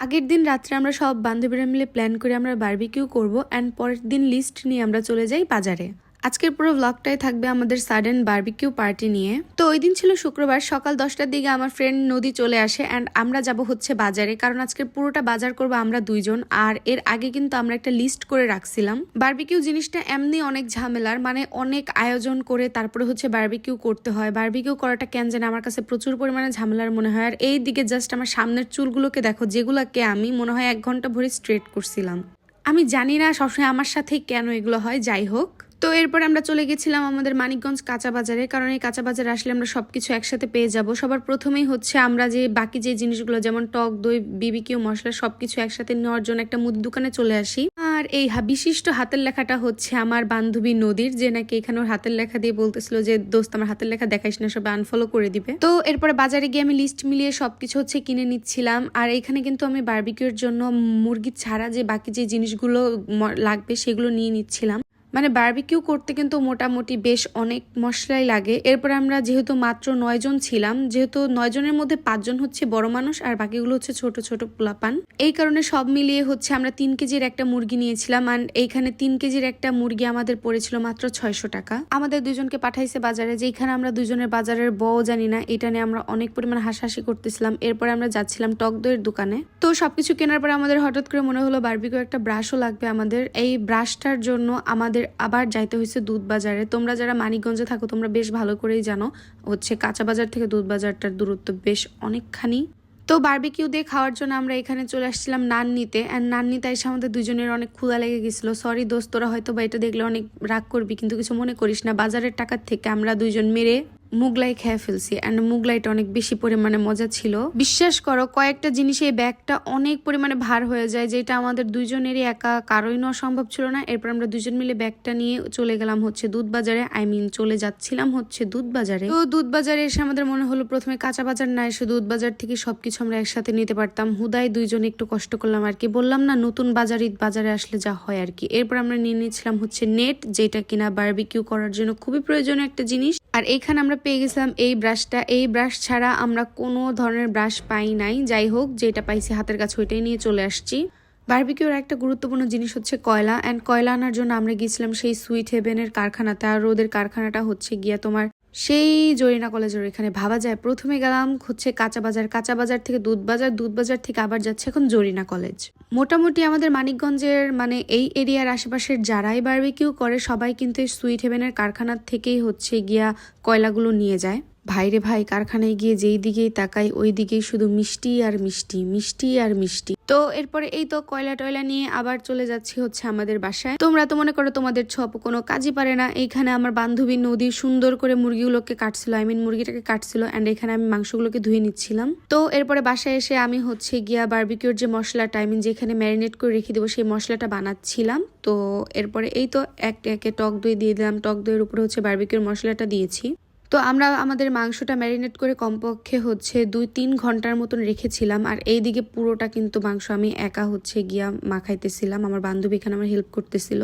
আগের দিন রাত্রে আমরা সব বান্ধবীরা মিলে প্ল্যান করে আমরা বার্বিকিউ করব অ্যান্ড পরের দিন লিস্ট নিয়ে আমরা চলে যাই বাজারে। আজকের পুরো ব্লগটাই থাকবে আমাদের সাডেন বারবিকিউ পার্টি নিয়ে। তো ওই দিন ছিল শুক্রবার, সকাল দশটার দিকে আমার ফ্রেন্ড নদী চলে আসে অ্যান্ড আমরা যাব হচ্ছে বাজারে, কারণ আজকে পুরোটা বাজার করব আমরা দুইজন আর এর আগে কিন্তু আমরা একটা লিস্ট করে রাখছিলাম। বার্বিকিউ জিনিসটা এমনি অনেক ঝামেলার মানে অনেক আয়োজন করে তারপরে হচ্ছে বার্বিকিউ করতে হয়। বারবিকিউ করাটা কেন জানে আমার কাছে প্রচুর পরিমাণে ঝামেলার মনে হয় আর এই দিকে জাস্ট আমার সামনের চুলগুলোকে দেখো, যেগুলোকে আমি মনে হয় এক ঘণ্টা ভরে স্ট্রেট করছিলাম। আমি জানি না সবসময় আমার সাথে কেন এগুলো হয়, যাই হোক। তো এরপর আমরা চলে গেছিলাম আমাদের মানিকগঞ্জ কাঁচা বাজারে। কারণ এই কাঁচা বাজারে আসলে আমরা সবকিছু একসাথে পেয়ে যাব। সবার প্রথমেই হচ্ছে আমরা যে বাকি যে জিনিসগুলো, যেমন টক, দই বিবিকিউ মশলা, সবকিছু একসাথে নেওয়ার জন্য একটা মুদি দোকানে চলে আসি। আর এই বিশিষ্ট হাতের লেখাটা হচ্ছে আমার বান্ধবী নদীর, যে নাকি এখানে ওর হাতের লেখা দিয়ে বলতেছিল যে, দোস্ত, আমার হাতের লেখা দেখাইস না, সবাই আনফলো করে দিবে। তো এরপরে বাজারে গিয়ে আমি লিস্ট মিলিয়ে সবকিছু হচ্ছে কিনে নিচ্ছিলাম। আর এখানে কিন্তু আমি বারবিকিউর জন্য মুরগি ছাড়া যে বাকি যে জিনিসগুলো লাগবে সেগুলো নিয়ে নিচ্ছিলাম। মানে বার্বিকিউ করতে কিন্তু মোটামুটি বেশ অনেক মশলাই লাগে। এরপরে আমরা যেহেতু মাত্র নয় জন ছিলাম, যেহেতু নয় জনের মধ্যে পাঁচজন হচ্ছে বড় মানুষ আর বাকিগুলো হচ্ছে ছোট ছোট পোলাপান। এই কারণে সব মিলিয়ে হচ্ছে আমরা তিন কেজির একটা মুরগি নিয়েছিলাম আর এইখানে তিন কেজির একটা মুরগি আমাদের পড়েছিল মাত্র ছয়শো টাকা। আমাদের দুজনকে পাঠাইছে বাজারে যেখানে আমরা দুজনের বাজারের বও জানি না, এটা নিয়ে আমরা অনেক পরিমাণ হাসাহাসি করতেছিলাম। এরপরে আমরা যাচ্ছিলাম টক দইয়ের দোকানে। তো সবকিছু কেনার পরে আমাদের হঠাৎ করে মনে হলো বারবিকিউ একটা ব্রাশও লাগবে আমাদের। এই ব্রাশটার জন্য আমাদের আবার যাইতে হয়েছে দুধ বাজারে তোমরা যারা মানিকগঞ্জে থাকো, তোমরা বেশ ভালো করেই জানো, হচ্ছে কাঁচা বাজার থেকে দুধ বাজারটার দূরত্ব বেশ অনেকখানি। তো বারবিকিউ দিয়ে খাওয়ার জন্য আমরা এখানে চলে আসছিলাম নান নিতে অ্যান্ড নান নিতে এসে আমাদের দুজনের অনেক ক্ষুদা লেগে গেছিল। সরি দোস্ত, তোরা হয়তো বা এটা দেখলে অনেক রাগ করবি, কিন্তু কিছু মনে করিস না, বাজারের টাকার থেকে আমরা দুইজন মেরে মুগলাই খেয়ে ফেলছি। অ্যান্ড মুগলাইটা অনেক বেশি পরিমাণে মজা ছিল। বিশ্বাস করো, কয়েকটা জিনিসে এই ব্যাগটা অনেক পরিমাণে ভার হয়ে যায়, যেটা আমাদের দুইজনেরই একা কারোই নেওয়া সম্ভব ছিল না। এরপর আমরা দুজন মিলে ব্যাগটা নিয়ে চলে গেলাম হচ্ছে দুধ বাজারে আই মিন চলে যাচ্ছিলাম হচ্ছে দুধ বাজারে তো দুধ বাজারে এসে আমাদের মনে হলো প্রথমে কাঁচা বাজার না, এসে দুধ বাজার থেকে সবকিছু আমরা একসাথে নিতে পারতাম। হুদায় দুইজন একটু কষ্ট করলাম আর কি। বললাম, না, নতুন বাজার ঈদ বাজারে আসলে যা হয় আর কি। এরপর আমরা নিয়ে নিয়েছিলাম হচ্ছে নেট, যেটা কিনা বারবিকিউ করার জন্য খুবই প্রয়োজনীয় একটা জিনিস। আর এখানে আমরা পেয়ে গেছিলাম এই ব্রাশটা এই ব্রাশ ছাড়া আমরা কোনো ধরনের ব্রাশ পাই নাই। যাই হোক, যেটা পাইছি হাতের কাছে ওইটাই নিয়ে চলে আসছি। বারবিকিউর একটা গুরুত্বপূর্ণ জিনিস হচ্ছে কয়লা। অ্যান্ড কয়লা আনার জন্য আমরা গিয়েছিলাম সেই সুইট হেভেনের কারখানাতে। আর রোদের কারখানাটা হচ্ছে গিয়া তোমার সেই জরিনা কলেজের এখানে ভাবা যায়, প্রথমে গেলাম হচ্ছে কাঁচা বাজার কাঁচা বাজার থেকে দুধ বাজার দুধ বাজার থেকে আবার যাচ্ছে এখন জরিনা কলেজ। মোটামুটি আমাদের মানিকগঞ্জের মানে এই এরিয়ার আশেপাশের যারাই বারবিকিউ করে, সবাই কিন্তু এই সুইট হেভেনের কারখানার থেকেই হচ্ছে গিয়া কয়লাগুলো নিয়ে যায়। ভাইরে ভাই, কারখানায় গিয়ে যেই দিকেই তাকাই, ওই দিকেই শুধু মিষ্টি আর মিষ্টি মিষ্টি আর মিষ্টি। তো এরপরে এই তো কয়লা টয়লা নিয়ে আবার চলে যাচ্ছি হচ্ছে আমাদের বাসায়। তোমরা তো মনে করো তোমাদের ছপ কোনো কাজই পারে না। এইখানে আমার বান্ধবী নদী সুন্দর করে মুরগিগুলোকে কাটছিল আই মিন মুরগিটাকে কাটছিল অ্যান্ড এখানে আমি মাংসগুলোকে ধুয়ে নিচ্ছিলাম। তো এরপরে বাসায় এসে আমি হচ্ছে গিয়া বারবিকিউর যে মশলাটা আই মিন যেখানে ম্যারিনেট করে রেখে দেবো সেই মশলাটা বানাচ্ছিলাম। তো এরপরে এই তো এক একে টক দই দিয়ে দিলাম। টক দইয়ের উপরে হচ্ছে বারবিকিউর মশলাটা দিয়েছি। তো আমরা আমাদের মাংসটা ম্যারিনেট করে কমপক্ষে হচ্ছে দুই তিন ঘণ্টার মতন রেখেছিলাম, আর এই দিকে পুরোটা কিন্তু মাংস আমি একা হচ্ছে গিয়া মাখাইতেছিলাম। আমার বান্ধবী এখানে আমার হেল্প করতেছিল।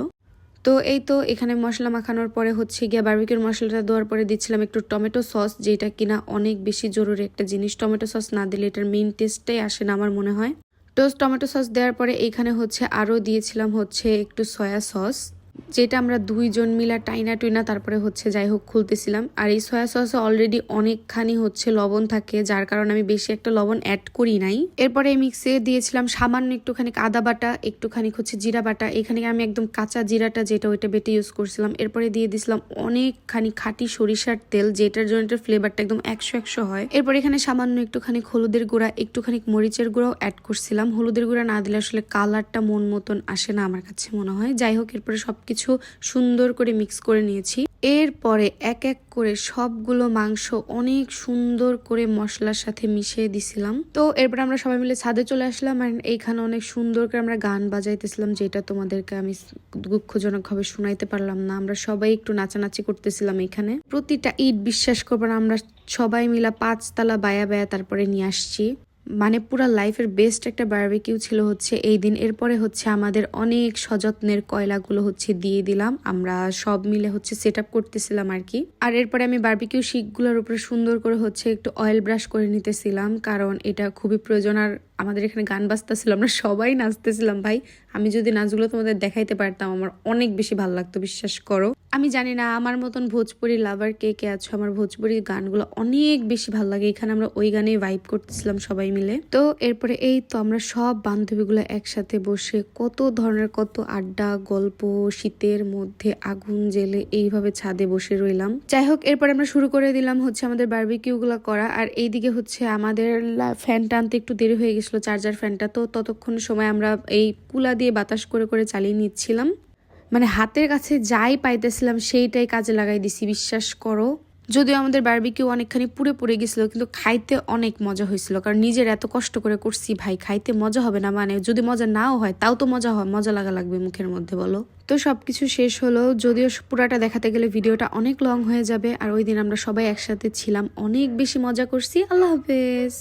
তো এই তো এখানে মশলা মাখানোর পরে হচ্ছে গিয়া বার্বিকিউর মশলাটা দেওয়ার পরে দিচ্ছিলাম একটু টমেটো সস যেটা কিনা অনেক বেশি জরুরি একটা জিনিস। টমেটো সস না দিলে এটার মেইন টেস্টটাই আসে না আমার মনে হয়। টোস্ট টমেটো সস দেওয়ার পরে এইখানে হচ্ছে আরও দিয়েছিলাম হচ্ছে একটু সয়া সস যেটা আমরা দুইজন মিলা টাইনা টুইনা তারপরে হচ্ছে যাই হোক খুলতেছিলাম। আর এই সয়া সসে অলরেডি অনেকখানি হচ্ছে লবণ থাকে, যার কারণে আমি বেশি একটা লবণ অ্যাড করি নাই। এরপরে মিক্সে দিয়েছিলাম সামান্য একটুখানি আদা বাটা, একটুখানি হচ্ছে জিরা বাটা। এখানে আমি একদম কাঁচা জিরাটা যেটা ওইটা বেটে ইউজ করছিলাম। এরপরে দিয়ে দিয়েছিলাম অনেকখানি খাঁটি সরিষার তেল, যেটার জন্য এটার ফ্লেভারটা একদম একশো একশো হয়। এরপর এখানে সামান্য একটুখানি হলুদের গুঁড়া, একটুখানি মরিচের গুঁড়াও অ্যাড করছিলাম। হলুদের গুঁড়া না দিলে আসলে কালারটা মন মতন আসে না আমার কাছে মনে হয়। যাই হোক, এরপরে সবকিছু সুন্দর করে মিক্স করে নিয়েছি। এরপরে এক এক করে সবগুলো মাংস অনেক সুন্দর করে মশলার সাথে মিশিয়ে দিছিলাম। তো এরপর আমরা সবাই মিলে ছাদে চলে আসলাম আর এইখানে অনেক সুন্দর করে আমরা গান বাজাইতেছিলাম, যেটা তোমাদেরকে আমি দুঃখজনকভাবে শোনাইতে পারলাম না। আমরা সবাই একটু নাচানাচি করতেছিলাম এখানে। প্রতিটা ঈদ বিশ্বাস করব না আমরা সবাই মিলা পাঁচতলা বায়া বায়া তারপরে নিয়ে আসছি। মানে পুরা লাইফের বেস্ট একটা বারবিকিউ ছিল হচ্ছে এই দিন। এরপরে হচ্ছে আমাদের অনেক সযত্নের কয়লাগুলো হচ্ছে দিয়ে দিলাম। আমরা সব মিলে হচ্ছে সেট আপ করতেছিলাম আর কি। আর এরপরে আমি বারবিকিউ শিকগুলোর উপরে সুন্দর করে হচ্ছে একটু অয়েল ব্রাশ করে নিতেছিলাম, কারণ এটা খুবই প্রয়োজন। আর আমাদের এখানে গান বাজতেছিল, আমরা সবাই নাচতেছিলাম, ভাই। আমি যদি নাচগুলো তোমাদের দেখাইতে পারতাম, আমার অনেক বেশি ভালো লাগতো, বিশ্বাস করো। আমি জানি না, আমার মতন ভোজপুরি লাভার কে কে আছো? আমার ভোজপুরি গানগুলো অনেক বেশি ভালো লাগে। এখানে আমরা ওই গানে ভাইব করতেছিলাম সবাই মিলে। তো এরপরে এই তো আমরা সব বান্ধবীগুলো একসাথে বসে কত ধরনের, কত আড্ডা, গল্প, শীতের মধ্যে আগুন জেলে এইভাবে ছাদে বসে রইলাম। যাই হোক, এরপরে আমরা শুরু করে দিলাম হচ্ছে আমাদের বারবিকিউ গুলো করা। আর এইদিকে হচ্ছে আমাদের ফ্যানটা আনতে একটু দেরি হয়ে গেছিল চার্জার ফ্যানটা, তো ততক্ষণ সময় আমরা এই কুলা দিয়ে বাতাস করে করে চালিয়ে নিচ্ছিলাম। মানে হাতের কাছে যাই পাইতেছিলাম সেইটাই কাজে লাগাই দিছি, বিশ্বাস করো। যদিও আমাদের বারবিকিউ অনেকখানি পুড়ে পুড়ে গেছিল, কিন্তু খাইতে অনেক মজা হয়েছিল, কারণ নিজের এত কষ্ট করে করছি ভাই, খাইতে মজা হবে না মানে যদি মজা নাও হয়, তাও তো মজা হয়, মজা লাগা লাগবে মুখের মধ্যে, বলো। তো সবকিছু শেষ হলো, যদিও পুরাটা দেখাতে গেলে ভিডিওটা অনেক লং হয়ে যাবে, আর ওই দিন আমরা সবাই একসাথে ছিলাম, অনেক বেশি মজা করছি, আল্লাহ হাফেজ।